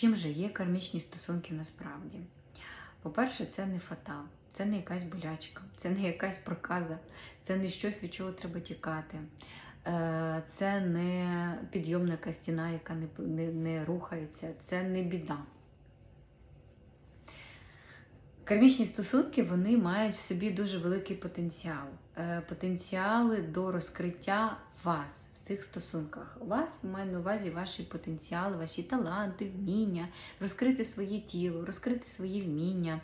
Чим же є кармічні стосунки насправді? По-перше, це не фатал, це не якась болячка, це не якась проказа, це не щось, від чого треба тікати. Е, Це не підйомна стіна, яка не, не, не рухається, це не біда. Кармічні стосунки вони мають в собі дуже великий потенціал. Е, Потенціали до розкриття вас в цих стосунках. У вас маю на увазі ваші потенціали, ваші таланти, вміння, розкрити своє тіло, розкрити свої вміння,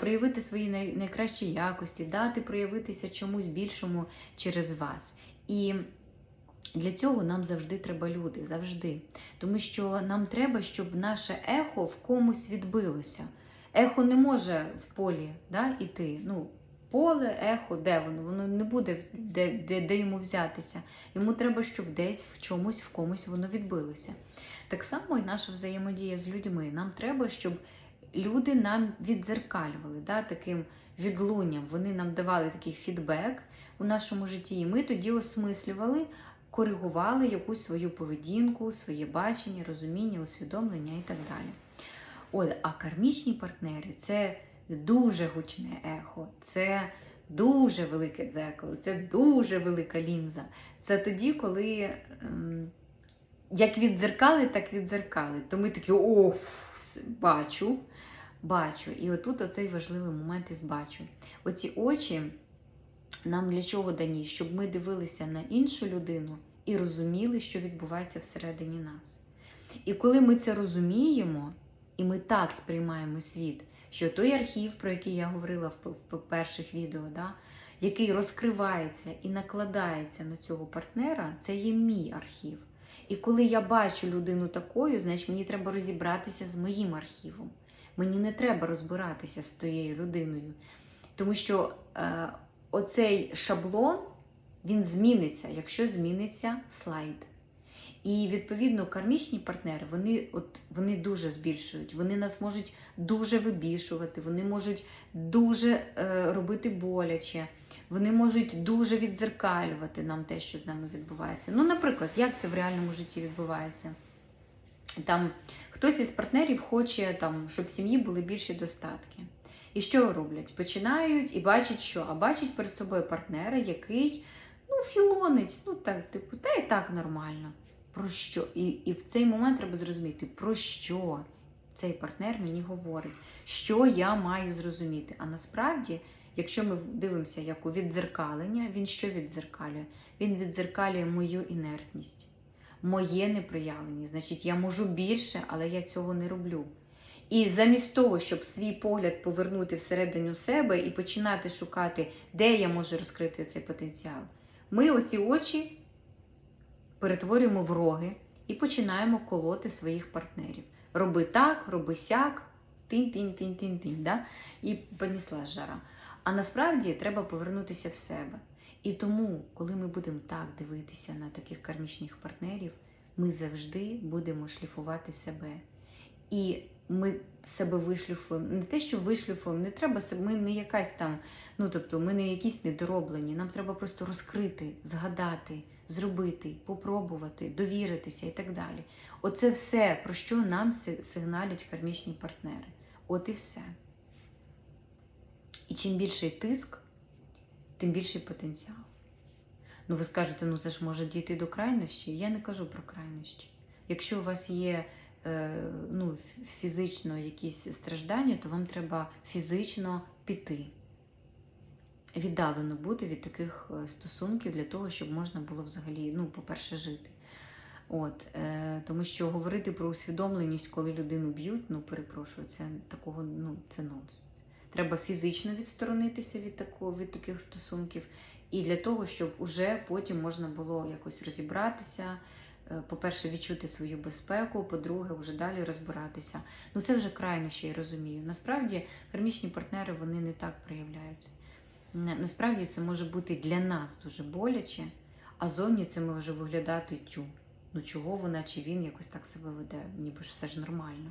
проявити свої найкращі якості, дати проявитися чомусь більшому через вас. І для цього нам завжди треба люди, завжди. Тому що нам треба, щоб наше ехо в комусь відбилося. Ехо не може в полі да, іти. Ну, поле, ехо, де воно? Воно не буде де, де, де йому взятися. Йому треба, щоб десь в чомусь, в комусь воно відбилося. Так само і наша взаємодія з людьми. Нам треба, щоб люди нам віддзеркалювали да, таким відлунням. Вони нам давали такий фідбек у нашому житті, і ми тоді осмислювали, коригували якусь свою поведінку, своє бачення, розуміння, усвідомлення і так далі. От, а кармічні партнери це дуже гучне ехо, це дуже велике дзеркало, це дуже велика лінза. Це тоді, коли ем, як віддзеркали, так віддзеркали. То ми такі о, бачу, бачу. І отут оцей важливий момент із бачу. Оці очі нам для чого дані? Щоб ми дивилися на іншу людину і розуміли, що відбувається всередині нас. І коли ми це розуміємо, і ми так сприймаємо світ, що той архів, про який я говорила в, перших відео, да, який розкривається і накладається на цього партнера, це є мій архів. І коли я бачу людину такою, значить мені треба розібратися з моїм архівом. Мені не треба розбиратися з тією людиною. Тому що е, оцей шаблон він зміниться, якщо зміниться слайд. І відповідно кармічні партнери вони от вони дуже збільшують, вони нас можуть дуже вибішувати, вони можуть дуже е, робити боляче, вони можуть дуже відзеркалювати нам те, що з нами відбувається. Ну, наприклад, як це в реальному житті відбувається? Там хтось із партнерів хоче, там, щоб в сім'ї були більші достатки. І що роблять? Починають і бачать, що? А бачать перед собою партнера, який ну, філонить, ну так, типу, та і так нормально. Про що? І, і в цей момент треба зрозуміти, про що цей партнер мені говорить, що я маю зрозуміти. А насправді, якщо ми дивимося як у віддзеркалення, він що віддзеркалює? Він віддзеркалює мою інертність, моє непроявлення. Значить, я можу більше, але я цього не роблю. І замість того, щоб свій погляд повернути всередину себе і починати шукати, де я можу розкрити цей потенціал, ми оці очі перетворюємо в роги і починаємо колоти своїх партнерів. Роби так, роби сяк, тинь-тинь-тинь-тинь-тинь, да? і понесла жара. А насправді треба повернутися в себе. І тому, коли ми будемо так дивитися на таких кармічних партнерів, ми завжди будемо шліфувати себе. І ми себе вишлюфуємо. Не те, що вишлюфуємо, не треба ми не якась там, ну тобто, ми не якісь недороблені. Нам треба просто розкрити, згадати, зробити, попробувати, довіритися і так далі. Оце все, про що нам сигналять кармічні партнери. От і все. І чим більший тиск, тим більший потенціал. Ну, ви скажете, ну це ж може дійти до крайнощі. Я не кажу про крайнощі. Якщо у вас є е, ну, фізично якісь страждання, то вам треба фізично піти. Віддалено бути від таких е, стосунків для того, щоб можна було взагалі, ну, по-перше, жити. От, е, тому що говорити про усвідомленість, коли людину б'ють, ну перепрошую, це такого, ну це нонсенс. Треба фізично відсторонитися від такого, від таких стосунків, і для того, щоб уже потім можна було якось розібратися. е, По-перше, відчути свою безпеку, по-друге, вже далі розбиратися. Ну це вже крайнощі, я розумію. Насправді, кармічні партнери вони не так проявляються. На- Насправді це може бути для нас дуже боляче, а зовні це може виглядати тю. Ну чого вона чи він якось так себе веде, ніби ж все ж нормально.